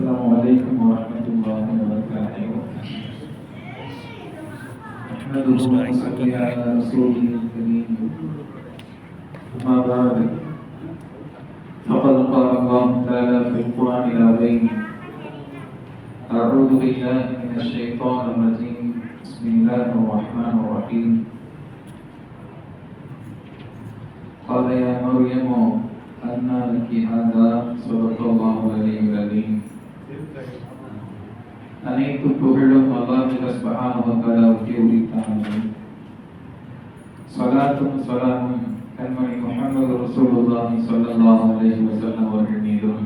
السلام عليكم ورحمة الله وبركاته. أحمده وأصلي على رسوله الكريم. أما بعد؟ فقد قال الله تعالى في القرآن العظيم أعوذ بالله من الشيطان الرجيم. بسم الله الرحمن الرحيم. قال يا مريم أنى لك هذا صدق الله العلي العظيم. அனைத்து புகழும் அல்லாஹ் சுப்ஹானஹு வ உரித்தானது ஸலாத்தும் ஸலாமும் கண்மணி முஹம்மது ரசூலுல்லாஹி ஸல்லல்லாஹு அலைஹி வஸல்லம் அவர்கள் மீதும்.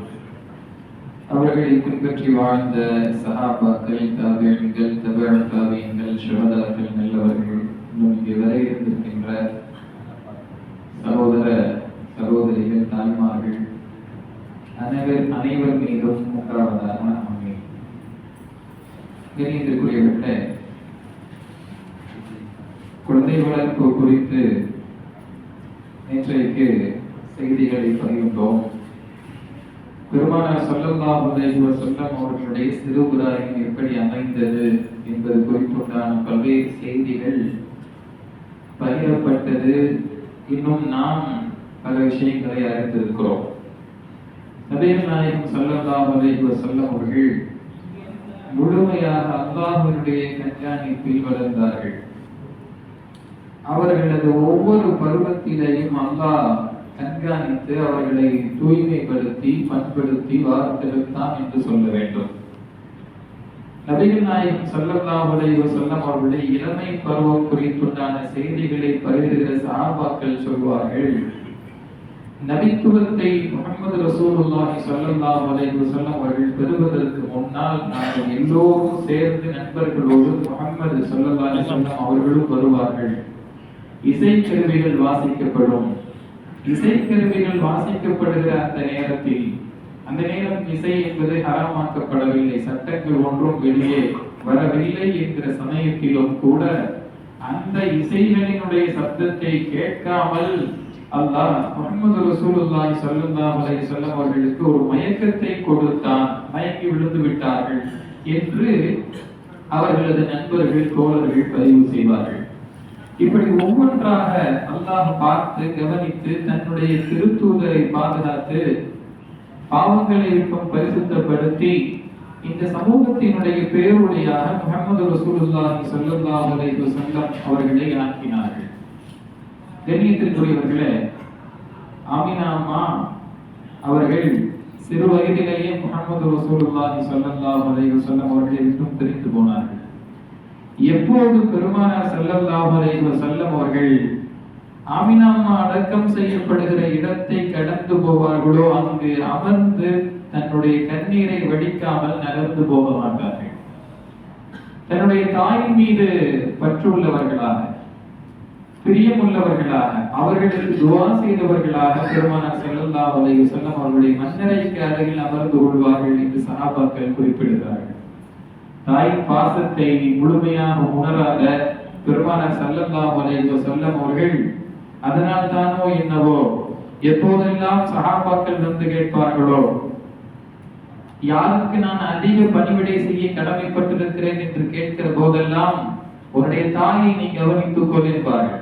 அவர்களை பின்பற்றி வாழ்ந்த சஹாபாக்கள் தாபியங்கள் தபழ தாபியங்கள் சுகதாக்கள் நல்லவர்கள் இங்கே வரை இருந்திருக்கின்ற சகோதர சகோதரிகள் தாய்மார்கள் அனைவர் அனைவர் மீதும் உண்டாவதாக அமையும் கணியத்திற்குரியவர்களே குழந்தை வளர்ப்பு குறித்து நேற்றைக்கு செய்திகளை பகிர்ந்தோம் பெருமானார் ஸல்லல்லாஹு உதயவர் சொல்லம் அவர்களுடைய உதாரணம் எப்படி அமைந்தது என்பது குறித்துண்டான பல்வேறு செய்திகள் பகிரப்பட்டது இன்னும் நாம் பல விஷயங்களை அறிந்திருக்கிறோம். நபிகள் நாயகம் ஸல்லல்லாஹு அலைஹி வஸல்லம் அவர்கள் முழுமையாக அல்லாஹருடைய கண்காணிப்பில் வளர்ந்தார்கள். அவர்களது ஒவ்வொரு பருவத்திலையும் அல்லாஹ் கண்காணித்து அவர்களை தூய்மைப்படுத்தி பண்படுத்தி வார்த்தெடுத்தான் என்று சொல்ல வேண்டும். நபிகள் நாயகம் ஸல்லல்லாஹு அலைஹி வஸல்லம் அவர்களுடைய இளமை பருவம் குறித்துண்டான செய்திகளை பகிர்கிற சாபாக்கள் சொல்வார்கள் நபித்துவத்தை முகமது ரசூலுல்லாஹி ஸல்லல்லாஹு அலைஹி வஸல்லம் அவர்கள் பெறுவதற்கு முன்னால் நாங்கள் எல்லோரும் சேர்ந்து நண்பர்களோடு முகமது ஸல்லல்லாஹு அலைஹி வஸல்லம் அவர்களும் வருவார்கள். இசைக்கருவிகள் வாசிக்கப்படும். இசைக்கருவிகள் வாசிக்கப்படுகிற அந்த நேரத்தில் அந்த நேரம் இசை என்பது ஹராமாக்கப்படவில்லை சட்டங்கள் ஒன்றும் வெளியே வரவில்லை என்கிற சமயத்திலும் கூட அந்த இசைகளினுடைய சப்தத்தை கேட்காமல் அல்லாஹ் முகமது ரசூலுல்லாஹி ஸல்லல்லாஹு அலைஹி வஸல்லம் அவர்களுக்கு ஒரு மயக்கத்தை கொடுத்தான். மயங்கி விழுந்து விட்டார்கள் என்று அவர்களது நண்பர்கள் தோழர்கள் பதிவு செய்வார்கள். இப்படி ஒவ்வொன்றாக அல்லாஹ் பார்த்து கவனித்து தன்னுடைய திருத்தூதரை பாதுகாத்து பாவங்களை விட்டும் பரிசுத்தப்படுத்தி இந்த சமூகத்தினுடைய பேருடையாக முகமது ரசூலுல்லாஹி ஸல்லல்லாஹு அலைஹி வஸல்லம் அவர்களை ஆக்கினார்கள். கண்ணியத்திற்குரியவர்களே ஆமினா அம்மா அவர்கள் சிறு வயதிலேயே முகமது ரசூலுல்லாஹி ஸல்லல்லாஹு அலைஹி வஸல்லம் அவர்களை விட்டும் பிரிந்து போனார்கள். எப்போது பெருமானார் ஸல்லல்லாஹு அலைஹி வஸல்லம் அவர்கள் அமினாம்மா அடக்கம் செய்யப்படுகிற இடத்தை கடந்து போவார்களோ அங்கு அமர்ந்து தன்னுடைய கண்ணீரை வடிக்காமல் நகர்ந்து போக மாட்டார்கள். தன்னுடைய தாயின் மீது பற்றுள்ளவர்களாக பிரியமுள்ளவர்களாக அவர்களுக்கு துவா செய்தவர்களாக பெருமானார் ஸல்லல்லாஹு அலைஹி செல்லம் அவர்களுடைய மன்னரைக்கு அருகில் அமர்ந்து கொள்வார்கள் என்று சஹாபாக்கள் குறிப்பிடுகிறார்கள். தாயின் பாசத்தை முழுமையாக உணராத பெருமானார் செல்லல்லா அலைஹி செல்லம் அவர்கள் அதனால் தானோ என்னவோ எப்போதெல்லாம் சகாபாக்கள் வந்து கேட்பார்களோ யாருக்கு நான் அதிக பணிவிடை செய்ய கடமைப்பட்டிருக்கிறேன் என்று கேட்கிற போதெல்லாம் உன்னுடைய தாயை நீ கவனித்துக் கொள்ளிருப்பார்கள்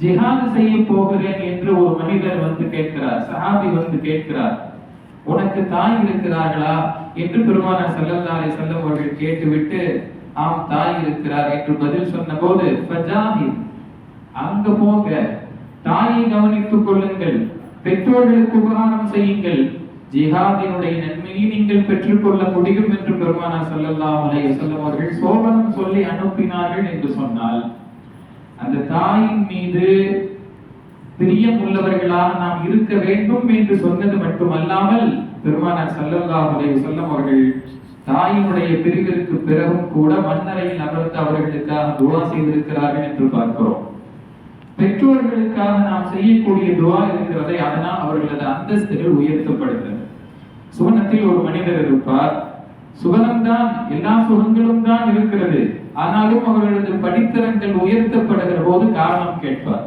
ஜிஹாது செய்ய போகிறேன் என்று ஒரு மனிதர் வந்து கேட்கிறார் சஹாபி வந்து கேட்கிறார். உனக்கு தாய் இருக்கிறார்களா என்று பெருமானார் ஸல்லல்லாஹு அலைஹி அவர்கள் கேட்டுவிட்டு ஆம் தாய் இருக்கிறார் என்று பதில் சொன்னபோது போது அங்க போங்க. தாயை கவனித்துக் கொள்ளுங்கள். பெற்றோர்களுக்கு உபகாரம் செய்யுங்கள். ஜிஹாதினுடைய நன்மையை நீங்கள் பெற்றுக்கொள்ள முடியும் என்று பெருமானார் செல்லல்லா அலைய வஸல்லம் அவர்கள் சோபனம் சொல்லி அனுப்பினார்கள் என்று சொன்னால் அந்த தாயின் மீது பிரியம் உள்ளவர்களாக நாம் இருக்க வேண்டும் என்று சொன்னது மட்டுமல்லாமல் பெருமானார் ஸல்லல்லாஹு சொல்லம் அவர்கள் தாயினுடைய பிரிவிற்கு பிறகும் கூட மண்ணறையில் அமர்ந்து அவர்களுக்காக துவா செய்திருக்கிறார்கள் என்று பார்க்கிறோம். பெற்றோர்களுக்காக நாம் செய்யக்கூடிய துவா இருக்கிறதை அதனால் அவர்களது அந்தஸ்துகள் உயர்த்தப்படுகிறது. சுவனத்தில் ஒரு மனிதர் இருப்பார். சுகம்தான் எல்லா சுகங்களும் தான் இருக்கிறது. ஆனாலும் அவர்களது படித்தரங்கள் உயர்த்தப்படுகிற போது காரணம் கேட்பார்.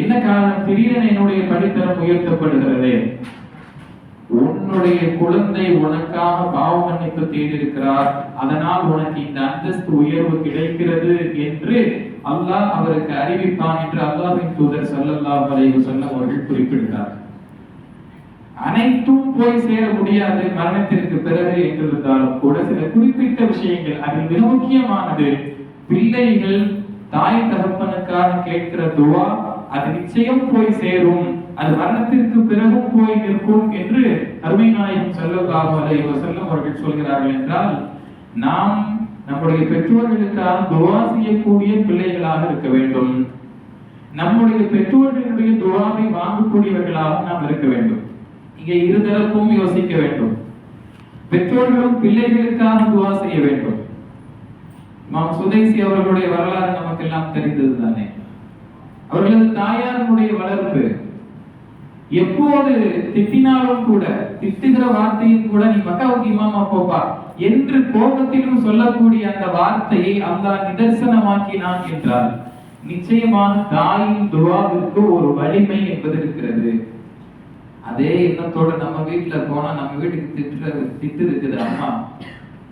என்ன காரணம்? திடீரென என்னுடைய படித்தரம் உயர்த்தப்படுகிறது. உன்னுடைய குழந்தை உனக்காக பாவ மன்னிப்பு தேடியிருக்கிறார். அதனால் உனக்கு இந்த அந்தஸ்து உயர்வு கிடைக்கிறது என்று அல்லாஹ் அவருக்கு அறிவிப்பான் என்று அல்லாஹின் தூதர் சல்லல்லாஹ் அலைஹி வஸல்லம் அவர்கள் குறிப்பிட்டார் அனைத்தும் போய் சேர முடியாது. மரணத்திற்கு பிறகு என்றிருந்தாலும் கூட சில குறிப்பிட்ட விஷயங்கள் அதில் மிக முக்கியமானது. பிள்ளைகள் தாய் தகப்பனுக்காக கேட்கிற துவா அது நிச்சயம் போய் சேரும். அது மரணத்திற்கு பிறகும் போய் நிற்கும் என்று அருமை நாயகம் ஸல்லல்லாஹு அலைஹி வஸல்லம் அவர்கள் சொல்கிறார்கள் என்றால் நாம் நம்முடைய பெற்றோர்களுக்காக துவா செய்யக்கூடிய பிள்ளைகளாக இருக்க வேண்டும். நம்முடைய பெற்றோர்களுடைய துவாவை வாங்கக்கூடியவர்களாக நாம் இருக்க வேண்டும். இங்கே இருதரப்பும் யோசிக்க வேண்டும். பெற்றோர்களும் பிள்ளைகளுக்காக துவா செய்ய வேண்டும். மாம் சுதேசி அவர்களுடைய வரலாறு நமக்கு எல்லாம் தெரிந்தது தானே அவர்களது தாயாருடைய வளர்ப்பு எப்போது திட்டினாலும் கூட திட்டுகிற வார்த்தையும் கூட நீ மக்காவுக்கு இமாமா போப்பா என்று கோபத்திலும் சொல்லக்கூடிய அந்த வார்த்தையை அந்த நிதர்சனமாக்கினான் என்றால் நிச்சயமாக தாயின் துவாவிற்கு ஒரு வலிமை என்பது இருக்கிறது. அதே எண்ணத்தோட நம்ம வீட்டுல போனா நம்ம வீட்டுக்கு திட்டுறது திட்டு இருக்குது அம்மா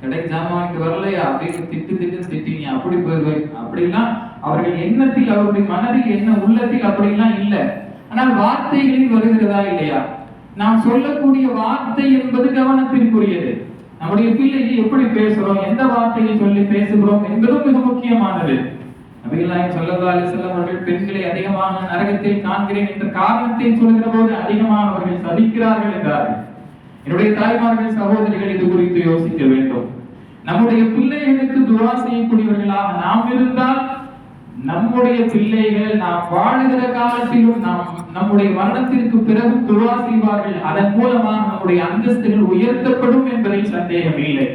கடைக்கு ஜாமான் வாங்கிட்டு வரலையா? அப்படின்னு திட்டு திட்டு திட்டிங்க அப்படி போய் அப்படிலாம் அவர்கள் எண்ணத்தில் அவருடைய மனதில் என்ன உள்ளத்தில் அப்படிலாம் இல்லை. ஆனால் வார்த்தைகளில் வருகிறதா இல்லையா? நாம் சொல்லக்கூடிய வார்த்தை என்பது கவனத்திற்குரியது. நம்முடைய பிள்ளைக்கு எப்படி பேசுறோம்? எந்த வார்த்தையை சொல்லி பேசுகிறோம்? என்பதும் மிக முக்கியமானது. நபிகளாய் ஸல்லல்லாஹு அலைஹி அவர்கள் பெண்களை அதிகமாக நரகத்தில் காண்கிறேன் என்ற காரணத்தை சொல்கிற போது அதிகமாக அவர்கள் சதிக்கிறார்கள் என்றார்கள். என்னுடைய தாய்மார்கள் சகோதரிகள் இது குறித்து யோசிக்க வேண்டும். நம்முடைய பிள்ளைகளுக்கு துவா செய்யக்கூடியவர்களாக நாம் இருந்தால் நம்முடைய பிள்ளைகள் நாம் வாழுகிற காலத்திலும் நாம் நம்முடைய மரணத்திற்கு பிறகு துவா செய்வார்கள். அதன் மூலமாக நம்முடைய அந்தஸ்துகள் உயர்த்தப்படும் என்பதில் சந்தேகம் இல்லை.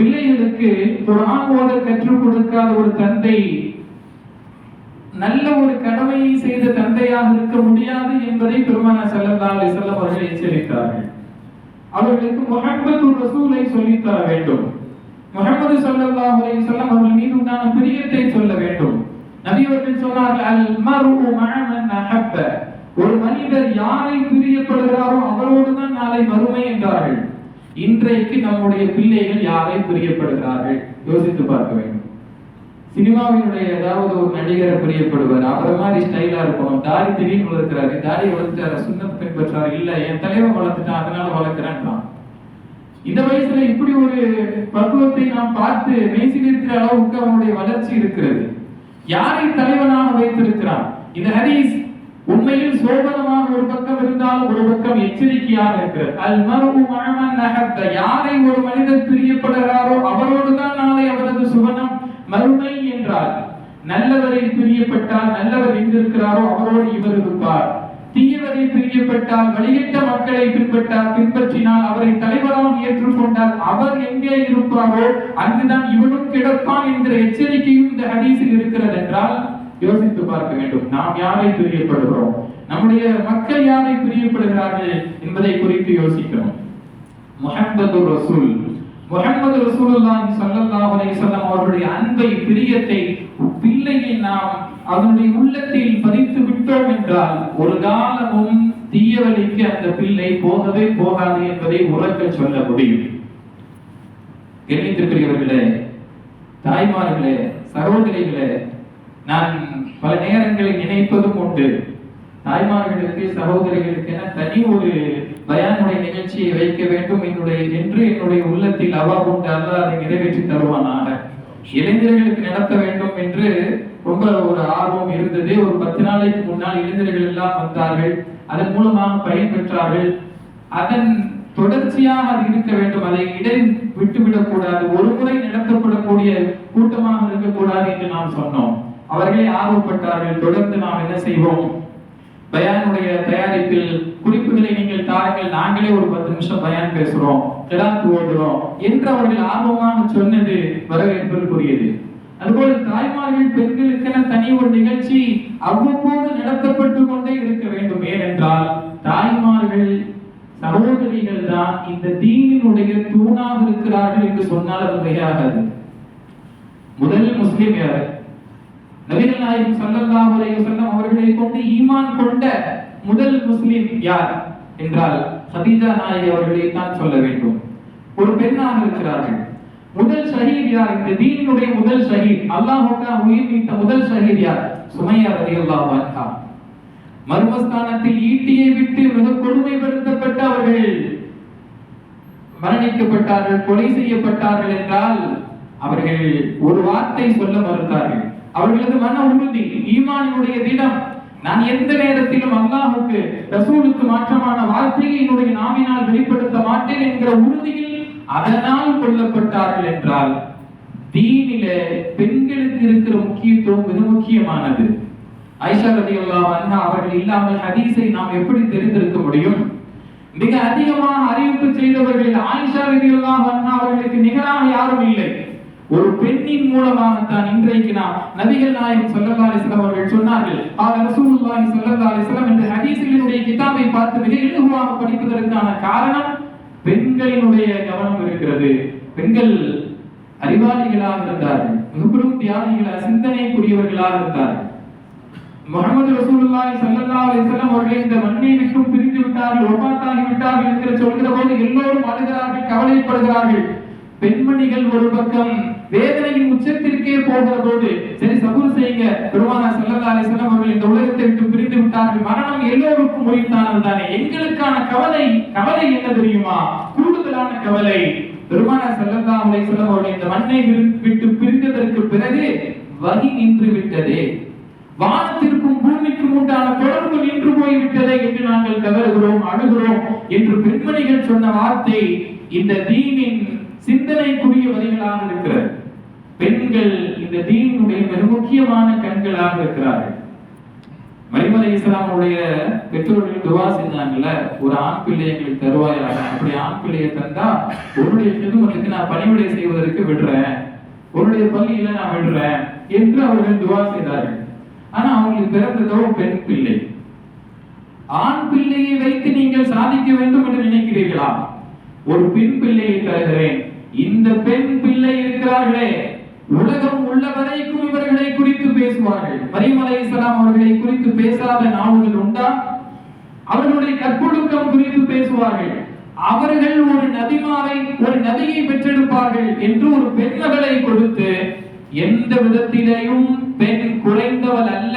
பிள்ளைகளுக்கு குரான் ஓத கற்றுக் கொடுக்காத ஒரு தந்தை நல்ல ஒரு கடமையை செய்த தந்தையாக இருக்க முடியாது என்பதை பெருமான ஸல்லல்லாஹு அலைஹி வஸல்லம் அவர்கள் எச்சரித்தார்கள். அவர்களுக்கு முகமது ரசூலை சொல்லித்தர வேண்டும். முகமது ஸல்லல்லாஹு அலைஹி வஸல்லம் அவர்கள் மீது உண்டான பிரியத்தை சொல்ல வேண்டும். நபி அவர்கள் சொன்னார்கள் அல் மர்உ மஅமன் அஹப்ப. ஒரு மனிதர் யாரை பிரியப்படுகிறாரோ அவரோடு தான் நாளை மறுமை என்றார்கள். இன்றைக்கு நம்முடைய பிள்ளைகள் யாரை பிரியப்படுகிறார்கள்? யோசித்து பார்க்க வேண்டும். சினிமாவினுடைய ஏதாவது ஒரு நடிகரை பிரியப்படுவார். அவரை மாதிரி ஸ்டைலா இருக்கணும். தாடி திடீர்னு வளர்க்கிறாரு. தாடி வளர்த்துட்டாரு. சுண்ணத் பின்பற்றாரு. இல்ல என் தலைவன் வளர்த்துட்டான். அதனால வளர்க்கிறேன்றான். இந்த வயசுல இப்படி ஒரு பக்குவத்தை நாம் பார்த்து மெய்சிலிருக்கிற அளவுக்கு அவனுடைய வளர்ச்சி இருக்கிறது. யாரை தலைவனாக வைத்திருக்கிறான்? இந்த ஹரிஸ் உண்மையில் சோபனமாக ஒரு பக்கம் இருந்தாலும் ஒரு பக்கம் எச்சரிக்கையாக இருக்கிறது. அல் யாரை ஒரு மனிதர் பிரியப்படுகிறாரோ அவரோடு தான் நாளை அவரது சுவனம் மறுமை என்றால் நல்லவரை பிரியப்பட்டால் நல்லவர் எங்கிருக்கிறாரோ அவரோடு இவர் இருப்பார். தீயவரை பிரியப்பட்டால் வழிகட்ட மக்களை பின்பற்றால் பின்பற்றினால் அவரை தலைவராக ஏற்றுக்கொண்டால் அவர் எங்கே இருப்பாரோ அங்குதான் இவனும் கிடப்பான் என்கிற எச்சரிக்கையும் இந்த ஹதீஸில் இருக்கிறது என்றால் யோசித்து பார்க்க வேண்டும். நாம் யாரை பிரியப்படுகிறோம்? நம்முடைய மக்கள் யாரை பிரியப்படுகிறார்கள் என்பதை குறித்து யோசிக்கிறோம். முகமது ரசூல். முகமது ரசூலுல்லாஹி ஸல்லல்லாஹு அலைஹி வஸல்லம் அவர்களுடைய அன்பை பிரியத்தை பிள்ளையில் நாம் அவனுடைய உள்ளத்தில் பதித்து விட்டோம் என்றால் ஒரு காலமும் தீய வழிக்கு அந்த பிள்ளை போகவே போகாது என்பதை உறக்க சொல்ல முடியும். கண்ணியத்திற்குரியவர்களே தாய்மார்களே சகோதரிகளே நான் பல நேரங்களில் நினைப்பதும் உண்டு. தாய்மார்களுக்கு சகோதரிகளுக்கு என தனி ஒரு பயானுடைய நிகழ்ச்சியை வைக்க வேண்டும். என்னுடைய என்று என்னுடைய உள்ளத்தில் அவா கொண்டு அல்ல அதை நிறைவேற்றி தருவானாக. இளைஞர்களுக்கு நடத்த வேண்டும் என்று ரொம்ப ஒரு ஆர்வம் இருந்தது. ஒரு பத்து நாளைக்கு முன்னால் இளைஞர்கள் எல்லாம் வந்தார்கள். அதன் மூலமாக பயன் பெற்றார்கள். அதன் தொடர்ச்சியாக அது இருக்க வேண்டும். அதை இடை விட்டுவிடக் கூடாது ஒரு முறை நடத்தப்படக்கூடிய கூட்டமாக இருக்கக்கூடாது என்று நாம் சொன்னோம். அவர்களே ஆர்வப்பட்டார்கள். தொடர்ந்து நாம் என்ன செய்வோம்? பயானுடைய தயாரிப்பில் குறிப்புகளை நீங்கள் தாருங்கள். நாங்களே ஒரு பத்து நிமிஷம் பயான் பேசுறோம். கிராத்து ஓடுறோம் என்று அவர்கள் ஆர்வமாக சொன்னது வரவேற்பிற்குரியது அதுபோல தாய்மார்கள் பெண்களுக்கென தனி ஒரு நிகழ்ச்சி அவ்வப்போது நடத்தப்பட்டு கொண்டே இருக்க வேண்டும். ஏனென்றால் தாய்மார்கள் சகோதரிகள் தான் இந்த தீனினுடைய தூணாக இருக்கிறார்கள் என்று சொன்னால் அது மிகையாகாது. முதல் முஸ்லிம் யார்? நபிகள் நாயகம் ஸல்லல்லாஹு அலைஹி வஸல்லம் அவர்களை கொண்டு ஈமான் கொண்ட முதல் முஸ்லிம் யார் என்றால் சதீஜா நாயகி அவர்களை தான் சொல்ல வேண்டும். ஒரு பெண்ணாக இருக்கிறார்கள். முதல் ஷஹீத் யார்? இந்த தீனினுடைய முதல் ஷஹீத் அல்லாஹுக்கா உயிர் நீத்த முதல் ஷஹீத் யார்? சுமையா ரதி அல்லாஹா மர்மஸ்தானத்தில் ஈட்டியை விட்டு மிக கொடுமைப்படுத்தப்பட்ட அவர்கள் மரணிக்கப்பட்டார்கள் கொலை செய்யப்பட்டார்கள் என்றால் அவர்கள் ஒரு வார்த்தை சொல்ல மறுத்தார்கள். அவர்களது மன உறுதி ஈமானினுடைய தினம் நான் எந்த நேரத்திலும் அல்லாஹுக்கு ரசூலுக்கு மாற்றமான வார்த்தையை என்னுடைய நாவினால் வெளிப்படுத்த மாட்டேன் என்கிற உறுதியில் அதனால் கொல்லப்பட்டார்கள் என்றால் தீனில பெண்களுக்கு இருக்கிற முக்கியத்துவம் மிக முக்கியமானது. ஐஷா ரதி அன்ஹா அவர்கள் இல்லாமல் ஹதீஸை நாம் எப்படி தெரிந்திருக்க முடியும்? மிக அதிகமாக அறிவிப்பு செய்தவர்கள் ஆயிஷா ரதி அன்ஹா அவர்களுக்கு நிகராக யாரும் இல்லை. ஒரு பெண்ணின் மூலமாகத்தான் இன்றைக்கு நாம் நபிகள் நாயகம் ஸல்லல்லாஹு அலைஹி அவர்கள் சொன்னார்கள். ஆக ரசூலுல்லாஹி ஸல்லல்லாஹு அலைஹி என்ற ஹதீஸினுடைய கிதாபை பார்த்து மிக இலகுவாக படிப்பதற்கான காரணம் பெண்களினுடைய கவனம் இருக்கிறது. பெண்கள் அறிவாளிகளாக இருந்தார்கள். மிகப்பெரும் தியாகிகளாக சிந்தனைக்குரியவர்களாக இருந்தார்கள். முகமது ரசூலுல்லாஹி ஸல்லல்லாஹு அலைஹி வஸல்லம் அவர்கள் இந்த மண்ணை விட்டு பிரிந்து விட்டார்கள் ஒப்பாத்தாகி விட்டார்கள் என்று சொல்கிற போது எல்லோரும் அழுகிறார்கள் கவலைப்படுகிறார்கள். பெண்மணிகள் ஒரு பக்கம் வேதனையின் உச்சத்திற்கே போகிற போது சரி சபூர் செய்யுங்க. பெருமானா ஸல்லல்லாஹு அலைஹி அவர்கள் இந்த உலகத்தை விட்டு பிரிந்து விட்டார்கள். மரணம் எல்லோருக்கும் உரித்தானது தானே? எங்களுக்கான கவலை கவலை என்ன தெரியுமா? கூடுதலான கவலை. பெருமானா செல்லதா அலைஹி வஸல்லம் அவர்கள் இந்த மண்ணை விட்டு பிரிந்ததற்கு பிறகு வகி நின்று விட்டதே. வானத்திற்கும் பூமிக்கும் உண்டான தொடர்பு நின்று போய்விட்டதே என்று நாங்கள் கதறுகிறோம் அணுகிறோம் என்று பெண்மணிகள் சொன்ன வார்த்தை இந்த தீனின் சிந்தனைக்குரிய வரிகளாக இருக்கிறது. பெண்கள் இந்த தீனுடைய மிக முக்கியமான கண்களாக இருக்கிறார்கள். மரிமலை இஸ்லாமுடைய பெற்றோர்கள் துவா செஞ்சாங்கல்ல ஒரு ஆண் பிள்ளை எங்களுக்கு தருவாயாக அப்படி ஆண் பிள்ளையை தந்தா உன்னுடைய சிதுமத்துக்கு நான் பணிவிடை செய்வதற்கு விடுறேன். உன்னுடைய பள்ளியில நான் விடுறேன் என்று அவர்கள் துவா செய்தார்கள். ஆனா அவங்களுக்கு பிறந்ததோ பெண் பிள்ளை. ஆண் பிள்ளையை வைத்து நீங்கள் சாதிக்க வேண்டும் என்று நினைக்கிறீர்களா? ஒரு பெண் பிள்ளையை வரைக்கும் இவர்களை குறித்து பேசுவார்கள். மரியம் அலைஹிஸ்ஸலாம் அவர்களை குறித்து பேசாத நாவுகள் உண்டா? அவர்களுடைய கற்பொழுக்கம் குறித்து பேசுவார்கள். அவர்கள் ஒரு நபிமாரை ஒரு நதியை பெற்றெடுப்பார்கள் என்று ஒரு பெண்மகளை கொடுத்து எந்த விதத்திலேயும் பெண் குறைந்தவள் அல்ல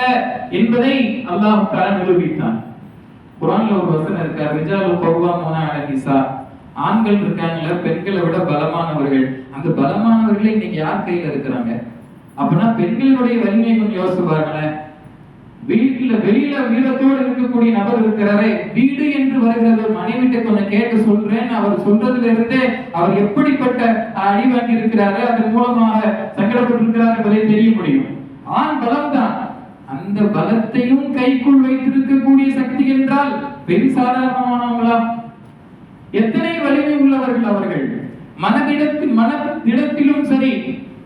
என்பதை அல்லாஹ் தஆலா நிரூபித்தான். குரான்ல ஒரு வசனம் இருக்கு? ரிஜாலு கவ்வாமுன அல நிசா. ஆண்கள் இருக்காங்கல்ல பெண்களை விட பலமானவர்கள். அந்த பலமானவர்களை இன்னைக்கு யார் கையில இருக்கிறாங்க? அப்படின்னா பெண்களுடைய வலிமையை கொஞ்சம் யோசிச்சு பாருங்களேன். வீட்டுல வெளியில வீரத்தோடு இருக்கக்கூடிய நபர் இருக்கிறாரே வீடு என்று வருகிறது மனைவிட்ட கொஞ்சம் கேட்டு சொல்றேன். அவர் சொல்றதுல இருந்தே அவர் எப்படிப்பட்ட அடி வாங்கி இருக்கிறாரு அதன் மூலமாக சங்கடப்பட்டிருக்கிறார் என்பதை தெரிய முடியும். ஆண் பலம் தான் அந்த பலத்தையும் கைக்குள் வைத்திருக்கக்கூடிய சக்தி என்றால் பெரிய சாதாரணமானவங்களா? எத்தனை வலிமை உள்ளவர்கள் அவர்கள்? மனதிடத்தில் மனதிடத்திலும் சரி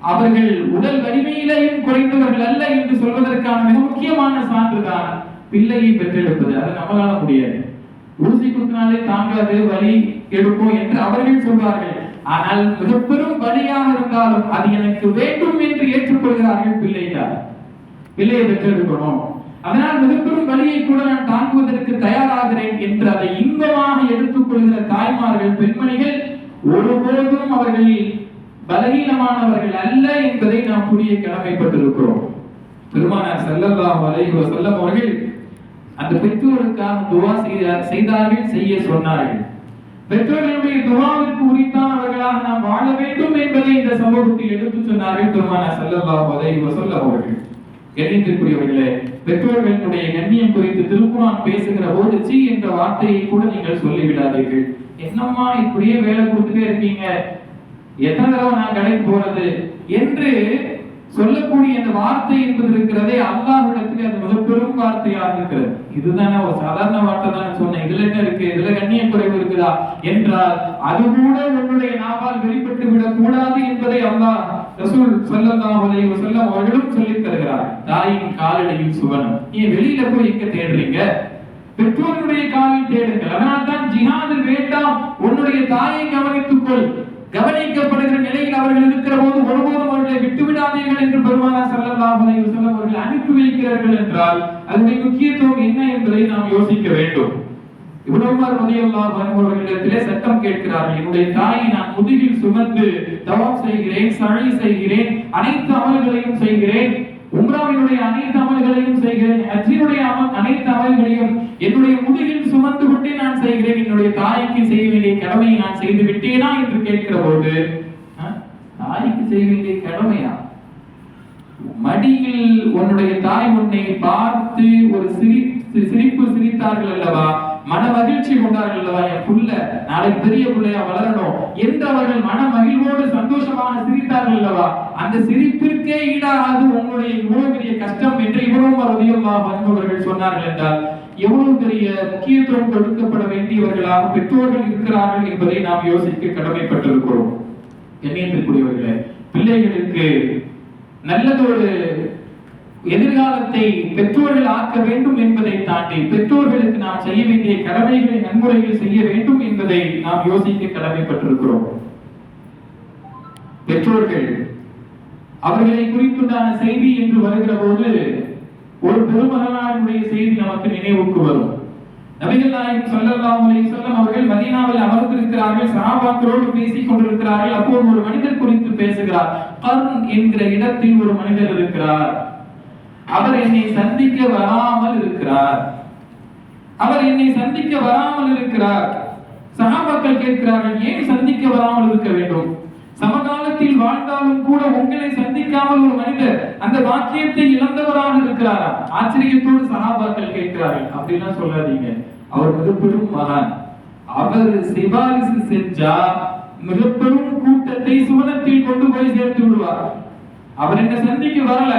அவர்கள் உடல் வலிமையிலேயும் குறைந்தவர்கள் அல்ல என்று சொல்வதற்கான மிக முக்கியமான சான்றுதான் பிள்ளையை பெற்றெடுப்பது. அதை நம்மளால முடியாது. ஊசி குத்தினாலே தாங்காது வலி எடுப்போம் என்று அவர்கள் சொல்வார்கள். ஆனால் மிக பெரும் வலியாக இருந்தாலும் அது எனக்கு வேண்டும் என்று ஏற்றுக்கொள்கிறார்கள் பிள்ளையார் பிள்ளையை பெற்றெடுக்கணும். அதனால் மிகப்பெரும் வலியை கூட நான் தாங்குவதற்கு தயாராகிறேன் என்று அதை இன்பமாக எடுத்துக்கொள்கிற தாய்மார்கள் பெண்மணிகள் ஒருபோதும் அவர்களில் பலகீனமானவர்கள் அல்ல என்பதை நாம் புரிய கடமைப்பட்டிருக்கிறோம். பெருமானார் ஸல்லல்லாஹு அலைஹி வஸல்லம் அவர்கள் அந்த பெற்றோருக்காக துவா செய்தார் செய்தார்கள் செய்ய சொன்னார்கள். பெற்றோர்களுடைய துவாவிற்கு உரித்தானவர்களாக நாம் வாழ வேண்டும் என்பதை இந்த சமூகத்தில் எடுத்து சொன்னார்கள் பெருமானார் ஸல்லல்லாஹு அலைஹி வஸல்லம் அவர்கள். கண்ணியத்திற்குரியவர்களே பெற்றோர்களுடைய கண்ணியம் குறித்து திருக்குறான் பேசுகிற போது சி என்ற வார்த்தையை கூட நீங்கள் சொல்லிவிடாதீர்கள். என்னம்மா இப்படியே வேலை கொடுத்துட்டே இருக்கீங்க? எத்தனை தடவை நான் கடைக்கு போறது? என்று சொல்லக்கூடிய அந்த வார்த்தை என்பது இருக்கிறதே அல்லாஹ்விடத்தில் அது மிக பெரும் வார்த்தையாக இருக்கிறது. இதுதானே ஒரு சாதாரண வார்த்தை தான் சொன்னேன். இதுல என்ன இருக்கு? இதுல கண்ணிய குறைவு இருக்குதா? என்றால் அது கூட உன்னுடைய நாவால் வெளிப்பட்டு விடக் கூடாது என்பதை அல்லாஹ் ரசூல் ஸல்லல்லாஹு அலைஹி வஸல்லம் அவர்களும் சொல்லித் தருகிறார். தாயின் காலடியில் சுவனம். நீ வெளியில போய் எங்க தேடுறீங்க? பெற்றோருடைய காலில் தேடுங்கள். அதனால்தான் ஜிஹாது வேண்டாம். உன்னுடைய தாயை கவனித்துக் கொள். கவனிக்கப்படுகிற நிலையில் அவர்கள் இருக்கிற போது ஒருபோதும் அவர்களை விட்டுவிடாதீர்கள் என்று பெருமானா ஸல்லல்லாஹு அவர்கள் அனுப்பி வைக்கிறார்கள் என்றால் அதனுடைய முக்கியத்துவம் என்ன என்பதை நாம் யோசிக்க வேண்டும். இவ்வளவுமார் ரலியல்லாஹு அன்ஹு சட்டம் கேட்கிறார்கள் என்னுடைய தாயை நான் முதுகில் சுமந்து தவம் செய்கிறேன் சழி செய்கிறேன் அனைத்து அமல்களையும் செய்கிறேன். உம்ராவினுடைய அனைத்து அமல்களையும் செய்கிறேன் ஹஜ்ஜினுடைய அனைத்து அமல்களையும் என்னுடைய முதுகில் சுமந்து கொண்டே நான் செய்கிறேன் என்னுடைய தாய்க்கு செய்ய வேண்டிய கடமையை நான் செய்து விட்டேனா என்று கேட்கிற போது தாய்க்கு செய்ய வேண்டிய கடமையா? மடியில் உன்னுடைய தாய் உன்னை பார்த்து ஒரு சிரி சிரிப்பு சிரித்தார்கள் அல்லவா? மன மகிழ்ச்சி கொண்டார்கள் அல்லவா என் புள்ள? நாளைக்கு பெரிய பிள்ளையா வளரணும். என்று அவர்கள் மன மகிழ்வோடு சந்தோஷமாக சிரித்தார்கள் அல்லவா? அந்த சிரிப்பிற்கே ஈடாகாது உங்களுடைய இவ்வளவு பெரிய கஷ்டம் என்று இவ்வளவு ரதியல்லா வந்தவர்கள் சொன்னார்கள் என்றால் எவ்வளவு பெரிய முக்கியத்துவம் கொடுக்கப்பட வேண்டியவர்களாக பெற்றோர்கள் இருக்கிறார்கள் என்பதை நாம் யோசிக்க கடமைப்பட்டிருக்கிறோம். கண்ணியத்திற்குரியவர்களே பிள்ளைகளுக்கு நல்லதொரு எதிர்காலத்தை பெற்றோர்கள் ஆக்க வேண்டும் என்பதை தாண்டி பெற்றோர்களுக்கு நாம் செய்ய வேண்டிய கடமைகளை நன்முறையில் செய்ய வேண்டும் என்பதை நாம் யோசிக்க கடமைப்பட்டிருக்கிறோம். பெற்றோர்கள் அவர்களை குறித்துண்டான செய்தி என்று வருகிற போது ஒரு பெருமகனாருடைய செய்தி நமக்கு நினைவுக்கு வரும். நபிகள் நாயகம் சொல்லலாம் சொல்லம் அவர்கள் மதீனாவில் அமர்ந்திருக்கிறார்கள் சஹாபாக்களோடு பேசிக் கொண்டிருக்கிறார்கள். அப்போது ஒரு மனிதர் குறித்து பேசுகிறார். கர்ண் என்கிற இடத்தில் ஒரு மனிதர் இருக்கிறார். அவர் என்னை சந்திக்க வராமல் இருக்கிறார். அவர் என்னை சந்திக்க வராமல் இருக்கிறார். சகாபாக்கள் கேட்கிறார்கள் ஏன் சந்திக்க வராமல் இருக்க வேண்டும்? சமகாலத்தில் வாழ்ந்தாலும் கூட உங்களை சந்திக்காமல் ஒரு மனிதர் அந்த வாக்கியத்தை இழந்தவராக இருக்கிறாரா? ஆச்சரியத்தோடு சகாபாக்கள் கேட்கிறார்கள் அப்படிலாம் சொல்லாதீங்க. அவர் மிகப்பெரும் மகான். அவர் சிபாரிசு செஞ்சா மிக பெரும் கூட்டத்தை சுவனத்தில் கொண்டு போய் சேர்த்து விடுவார். அவர் என்ன சந்திக்க வரல.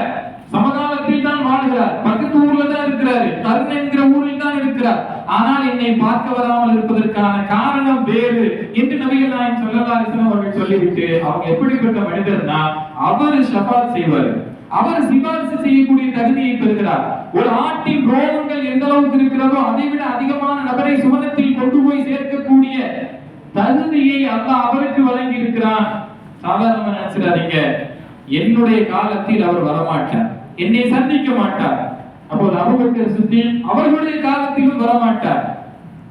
சமகாலத்தில் தான் வாழ்கிறார். பக்கத்து ஊர்ல தான் இருக்கிறாரு. தருண் என்கிற ஊரில் தான் இருக்கிறார். ஆனால் என்னை பார்க்க வராமல் இருப்பதற்கான காரணம் வேறு என்று நபிகள் நாயன் சொல்லலாசன் அவர்கள் சொல்லிவிட்டு அவங்க எப்படிப்பட்ட மனிதர்னா அவர் ஷபாத் செய்வார். அவர் சிபாரிசு செய்யக்கூடிய தகுதியை பெறுகிறார். ஒரு ஆட்டின் ரோமங்கள் எந்த அளவுக்கு இருக்கிறதோ அதை விட அதிகமான நபரை சுமணத்தில் கொண்டு போய் சேர்க்கக்கூடிய தகுதியை அல்லாஹ் அவருக்கு வழங்கி இருக்கிறான் சாதாரணமா நினைச்சிடாதீங்க. என்னுடைய காலத்தில் அவர் வரமாட்டார். என்னை சந்திக்க மாட்டார். அப்போது அபுபக்கர் சித்திக் அவர்களுடைய காலத்திலும் வரமாட்டார்.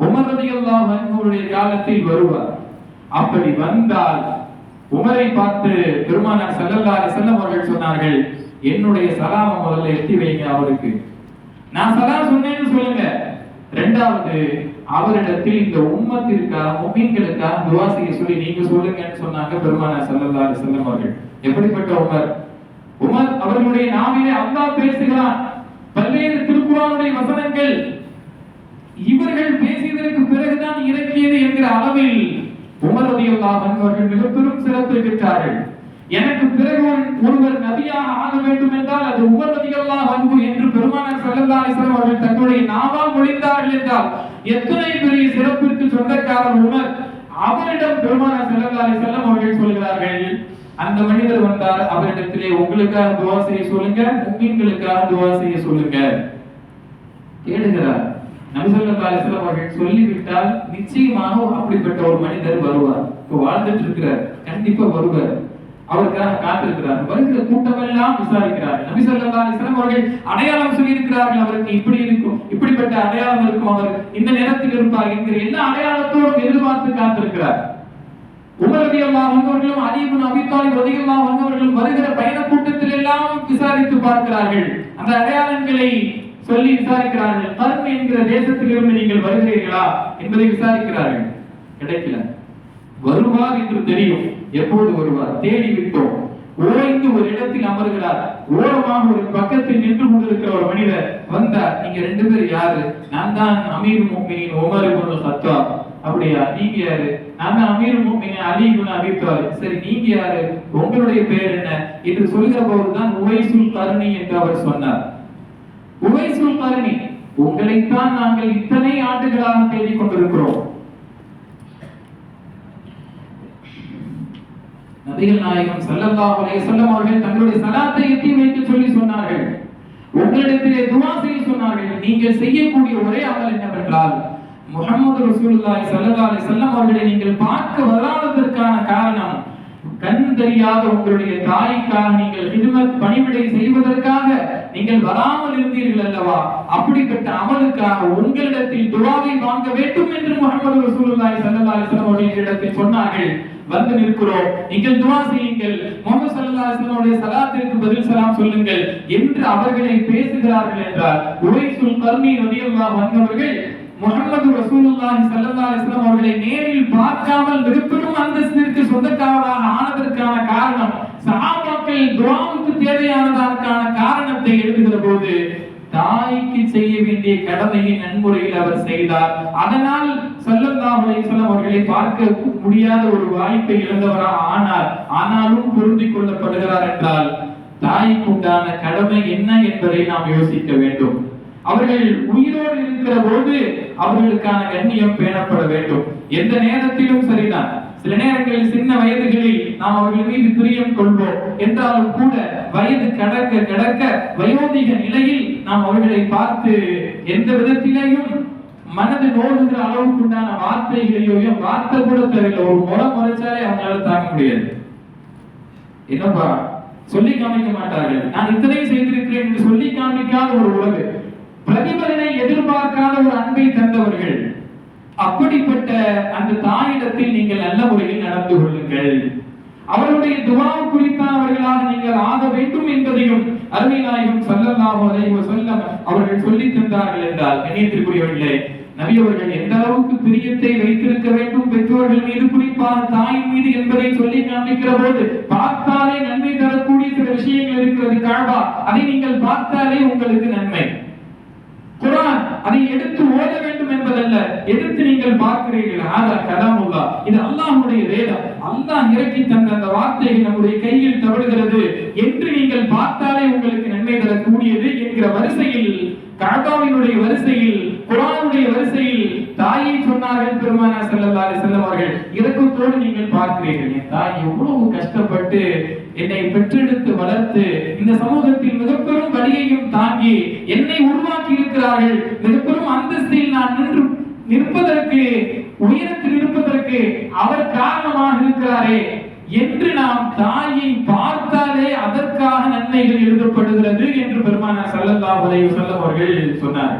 உமர் ரலியல்லாஹு அன்ஹுவுடைய காலத்தில் வருவார். அப்படி வந்தால் உமரை பார்த்து பெருமானார் செல்லல்லாரு செல்லம் அவர்கள் சொன்னார்கள் என்னுடைய சலாம முதல்ல எத்தி வைங்க அவருக்கு. நான் சலாம் சொன்னேன்னு சொல்லுங்க. ரெண்டாவது அவரிடத்தில் இந்த உம்மத்திற்காக முமீன்களுக்காக துவா செய்ய சொல்லி நீங்க சொல்லுங்கன்னு சொன்னாங்க பெருமானார் செல்லல்லாரு செல்லம் அவர்கள். எப்படிப்பட்ட உமர்? உமர் அவர்களுடைய நாவிலே அல்லாஹ் பேசுகிறான் பல்வேறு திருக்குறானுடைய வசனங்கள். இவர்கள் பேசியதற்கு பிறகுதான் இறக்கியது என்கிற அளவில் உமர் ரலியல்லாஹு அவர்கள் மிக பெரும் சிறப்பை பெற்றார்கள். எனக்கு பிறகு ஒருவர் நபியாக ஆக வேண்டும் என்றால் அது உமர் ரலியல்லாஹு அன்ஹு என்று பெருமானார் ஸல்லல்லாஹு அலைஹி அவர்கள் தங்களுடைய நாவா மொழிந்தார்கள் என்றால் எத்தனை பெரிய சிறப்பிற்கு சொந்தக்காரர் உமர்? அவரிடம் பெருமானார் ஸல்லல்லாஹு அலைஹி அவர்கள் சொல்கிறார்கள் அந்த மனிதர் வந்தார் அவரிடத்திலே உங்களுக்காக துவா செய்ய சொல்லுங்க முஸ்லிம்களுக்காக துவா செய்ய சொல்லுங்க. தேடுகிறார் நபி ஸல்லல்லாஹு அவர்கள் சொல்லிவிட்டால் நிச்சயமாக அப்படிப்பட்ட ஒரு மனிதர் வருவார். இப்போ வாழ்ந்துட்டு இருக்கிறார் கண்டிப்பா வருவார். அவருக்காக காத்திருக்கிறார். வருகிற கூட்டமெல்லாம் விசாரிக்கிறார். நபி சொல்லா அலிஸ்லாம் அவர்கள் அடையாளம் சொல்லி இருக்கிறார்கள் அவருக்கு இப்படி இருக்கும் இப்படிப்பட்ட அடையாளம் இருக்கும் அவர் இந்த நேரத்தில் இருப்பார் என்கிற எல்லா அடையாளத்தோடும் எதிர்பார்த்து காத்திருக்கிறார். உமர் வந்தவர்களும் அன்ஹு அபித்தாலி அலி வந்தவர்களும் வருகிற பயண கூட்டத்தில் எல்லாம் விசாரித்து பார்க்கிறார்கள். அந்த அடையாளங்களை சொல்லி விசாரிக்கிறார்கள். கர்ம் என்கிற தேசத்திலிருந்து நீங்கள் வருகிறீர்களா என்பதை விசாரிக்கிறார்கள். கிடைக்கல. வருவார் என்று தெரியும். எப்போது வருவார்? தேடி விட்டோம் ஓய்ந்து ஒரு இடத்தில் அமர்கிறார். ஓரமாக ஒரு பக்கத்தில் நின்று கொண்டிருக்கிற ஒரு மனிதர் வந்தார். நீங்க ரெண்டு பேர் யாரு? நான் தான் அமீர் மோமினின் உமர் இப்னு சத்வா அப்படியா? நீங்க யாரு? நான் தான் அமீர் மோமினின் அலி குண அபி சரி நீங்க யாரு? உங்களுடைய பெயர் என்ன? என்று சொல்கிற போதுதான் உவைசுல் கருணி என்று அவர் சொன்னார். உவைசுல் கருணி உங்களைத்தான் நாங்கள் இத்தனை ஆண்டுகளாக தேடிக் கொண்டிருக்கிறோம் நபிகள் நாயகம் சல்லல்லாஹு அலைஹி வஸல்லம் அவர்கள் தங்களுடைய சலாத்தை எத்தி சொல்லி சொன்னார்கள். உங்களிடத்திலே துஆ செய்ய சொன்னார்கள். நீங்கள் செய்யக்கூடிய ஒரே அமல் என்னவென்றால் முகமது ரசூலுல்லாஹி ஸல்லல்லாஹு அலைஹி வஸல்லம் அவர்களை நீங்கள் பார்க்க வராததற்கான காரணம் கண் தெரியாத உங்களுடைய தாய்க்காக நீங்கள் ஹிதுமத் பணிவிடை செய்வதற்காக நீங்கள் வராமல் இருந்தீர்கள் அல்லவா? அப்படிப்பட்ட அமலுக்காக உங்களிடத்தில் துவாவை வாங்க வேண்டும் என்று முகமது ரசூலுல்லாஹி ஸல்லல்லாஹு அலைஹி வஸல்லம் அவர்கள் இடத்தில் சொன்னார்கள். வந்து நிற்கிறோம். நீங்கள் துவா செய்யுங்கள். முகமது ஸல்லல்லாஹு அலைஹி வஸல்லம் சலாத்திற்கு பதில் சலாம் சொல்லுங்கள். என்று அவர்களை பேசுகிறார்கள் என்றால் உரைசுல் கர்மி ரலியல்லாஹு அன்ஹு அவர்கள் முகமது ரசூலுல்லாஹி ஸல்லல்லாஹு அலைஹி வஸல்லம் அவர்களை நேரில் பார்க்காமல் மிகப்பெரும் அந்தஸ்திற்கு சொந்தக்காரராக ஆனதற்கான காரணம் சகாபாக்கள் துவாவுக்கு தேவையானதற்கான காரணத்தை எழுதுகிற போது தாய்க்கு செய்ய வேண்டிய கடமையை நன்முறையில் அவர் செய்தார். அதனால் சொல்லந்தாவுடைய சொல்லம் அவர்களை பார்க்க முடியாத ஒரு வாய்ப்பை இழந்தவராக ஆனார். ஆனாலும் பொருந்தி கொள்ளப்படுகிறார் என்றால் தாய்க்குண்டான கடமை என்ன என்பதை நாம் யோசிக்க வேண்டும். அவர்கள் உயிரோடு இருக்கிற போது அவர்களுக்கான கண்ணியம் பேணப்பட வேண்டும். எந்த நேரத்திலும் சரிதான். சில நேரங்களில் சின்ன வயதுகளில் நாம் அவர்கள் மீது பிரியம் கொள்வோம். என்றாலும் கூட வயது கடக்க கடக்க வயோதிக நிலையில் நாம் அவர்களை பார்த்து எந்த விதத்திலேயும் மனது நோடுகிற அளவுக்கு உண்டான வார்த்தைகளையோ வார்த்தை கூட தெரியல. ஒரு முறை முறைச்சாலே அவங்களால தாங்க முடியாது. என்னப்பா? சொல்லி காமிக்க மாட்டார்கள். நான் இத்தனை செய்திருக்கிறேன் என்று சொல்லி காமிக்காத ஒரு உலகு பிரதிபலனை எதிர்பார்க்காத ஒரு அன்பை தந்தவர்கள் அப்படிப்பட்ட அந்த தாயிடத்தில் நீங்கள் நல்ல முறையில் நடந்து கொள்ளுங்கள். அவருடைய துவா குறித்தானவர்களாக நீங்கள் ஆக வேண்டும் என்பதையும் அருமை நாயகம் ஸல்லல்லாஹு சொல்ல அவர்கள் சொல்லித் தந்தார்கள் என்றால் கண்ணியத்திற்குரியவர்களே நபி அவர்கள் எந்த அளவுக்கு பிரியத்தை வைத்திருக்க வேண்டும் பெற்றோர்கள் மீது குறிப்பாக தாயின் மீது என்பதை சொல்லி காண்பிக்கிற போது பார்த்தாலே நன்மை தரக்கூடிய சில விஷயங்கள் இருக்கிறது. காழ்வா அதை நீங்கள் பார்த்தாலே உங்களுக்கு நன்மை. குரான் அதை எடுத்து ஓத வேண்டும் என்பதல்ல. எடுத்து நீங்கள் பார்க்கிறீர்கள் ஆதா கலாமுல்லா. இது அல்லாஹுடைய வேதம். அல்லாஹ் இறக்கி தந்த அந்த வார்த்தைகள் நம்முடைய கையில் தவழுகிறது என்று நீங்கள் பார்த்தாலே உங்களுக்கு நன்மை தரக்கூடியது என்கிற வரிசையில் காபாவினுடைய வரிசையில் குரானுடைய வரிசையில் தாயை சொன்னார்கள் பெருமானா செல்லல்லாரி செல்லவார்கள் இறக்கத்தோடு நீங்கள் பார்க்கிறீர்கள் என் தாய் எவ்வளவு கஷ்டப்பட்டு என்னை பெற்றெடுத்து வளர்த்து இந்த சமூகத்தில் மிகப்பெரும் வழியையும் தாங்கி என்னை உருவாக்கி இருக்கிறார்கள். மிகப்பெரும் அந்தஸ்தில் நான் நின்று நிற்பதற்கு உயரத்தில் இருப்பதற்கு அவர் காரணமாக இருக்கிறாரே என்று நாம் தாயை பார்த்தாலே அதற்காக நன்மைகள் எழுதப்படுகிறது என்று பெருமானார் ஸல்லல்லாஹு அலைஹி வஸல்லம் அவர்கள் சொன்னார்.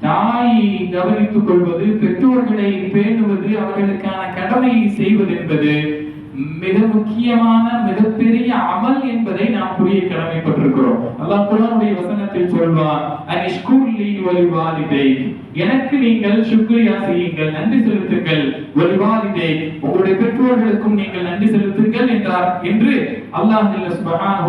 தாயை கவனித்துக் கொள்வது பெற்றோர்களை பேணுவது அவர்களுக்கான கடமையை செய்வது என்பது மிக முக்கியமான மிகப்பெரிய அமல் என்பதை நாம் புரிய கடமைப்பட்டிருக்கிறோம். அல்லாஹ் குரானுடைய வசனத்தில் சொல்வார் அனிஷ்குர்லி வலிவாலிதை எனக்கு நீங்கள் சுக்ரியா செய்யுங்கள் நன்றி செலுத்துங்கள். வலிவாலிதை உங்களுடைய பெற்றோர்களுக்கும் நீங்கள் நன்றி செலுத்துங்கள் என்றார். என்று அல்லாஹ் ஜல்ல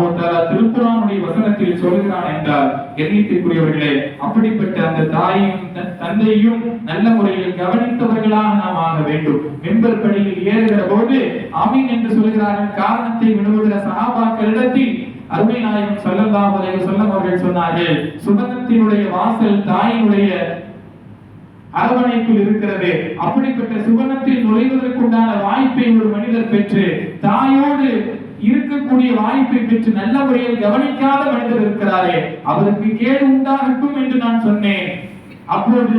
வ தஆலா திருக்குர்ஆனுடைய வசனத்தில் சொல்கிறான் என்றால் எண்ணியத்திற்குரியவர்களே அப்படிப்பட்ட அந்த தாயும் தந்தையும் நல்ல முறையில் கவனித்தவர்களாக நாம் ஆக வேண்டும். மெம்பர் படியில் ஏறுகிற போது அமீன் என்று சொல்கிறார்கள் காரணத்தை வினவுகிற சகாபாக்களிடத்தில் அருமை நாயகம் சொல்லலாம் அலைஹி அவர்கள் சொன்னார்கள் சுபனத்தினுடைய வாசல் தாயினுடைய அரவணைப்பில் இருக்கிறது. அப்படிப்பட்ட சுவனத்தில் நுழைவதற்குண்டான வாய்ப்பை ஒரு மனிதர் பெற்று தாயோடு இருக்கக்கூடிய வாய்ப்பை பெற்று நல்ல முறையில் கவனிக்காத மனிதர் இருக்கிறாரே அவருக்கு கேடு உண்டாகட்டும் என்று நான் சொன்னேன். அப்போது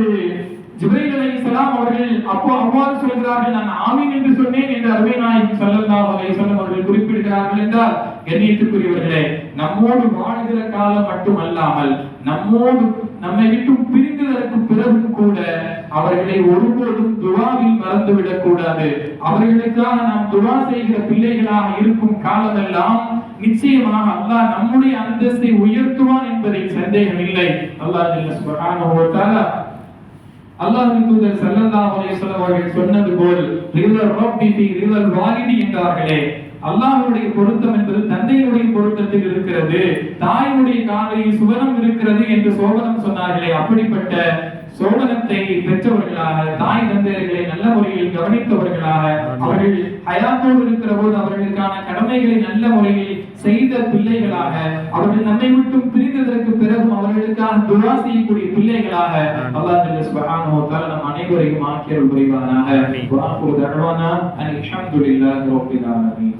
ஜிப்ரைல் அலைஹிஸ்ஸலாம் அவர்கள் அப்போ அவ்வாறு சொல்கிறார்கள் நான் ஆமீன் என்று சொன்னேன் என்று அருமை நாயகம் சல்லல்லா அலை சொல்லம் அவர்கள் குறிப்பிடுகிறார்கள் என்றால் கண்ணியத்துக்குரியவர்களே நம்மோடு வாழ்கிற காலம் மட்டுமல்லாமல் நம்மோடு நம்மை விட்டு பிரிந்ததற்கு பிறகும் கூட அவர்களை ஒருபோதும் துவாவில் மறந்துவிடக் கூடாது. அவர்களுக்காக நாம் துவா செய்கிற பிள்ளைகளாக இருக்கும் காலமெல்லாம் நிச்சயமாக அல்லாஹ் நம்முடைய அந்தஸ்தை உயர்த்துவான் என்பதில் சந்தேகம் இல்லை அல்லாஹ் அல்லாஹின் தூதர் ஸல்லல்லாஹு அலைஹி வஸல்லம் அவர்கள் சொன்னது போல் ரிதல் ரப்பி ஃபீ ரிதல் வாலிதி என்றார்களே. அல்லாஹ்வுடைய பொருத்தம் என்பது தந்தையுடைய பொருத்தத்தில் இருக்கிறது தாயினுடைய காலையில் சுவனம் இருக்கிறது என்று சோபனம் சொன்னார்களே. அப்படிப்பட்ட சோபனத்தை பெற்றவர்களாக தாய் தந்தையர்களை நல்ல முறையில் கவனித்தவர்களாக அவர்கள் ஹயாத்தோடு இருக்கிற போது அவர்களுக்கான கடமைகளை நல்ல முறையில் செய்த பிள்ளைகளாக அவர்கள் நம்மை விட்டும் பிரிந்ததற்கு பிறகும் அவர்களுக்காக துவா செய்யக்கூடிய பிள்ளைகளாக அல்லாஹ் சுப்ஹானஹு நம் அனைவரையும் ஆக்கியருள் புரிவானாக. வா ஆஃபிரு தஅவானா அனில் ஹம்துலில்லாஹி ரப்பில் ஆலமீன்.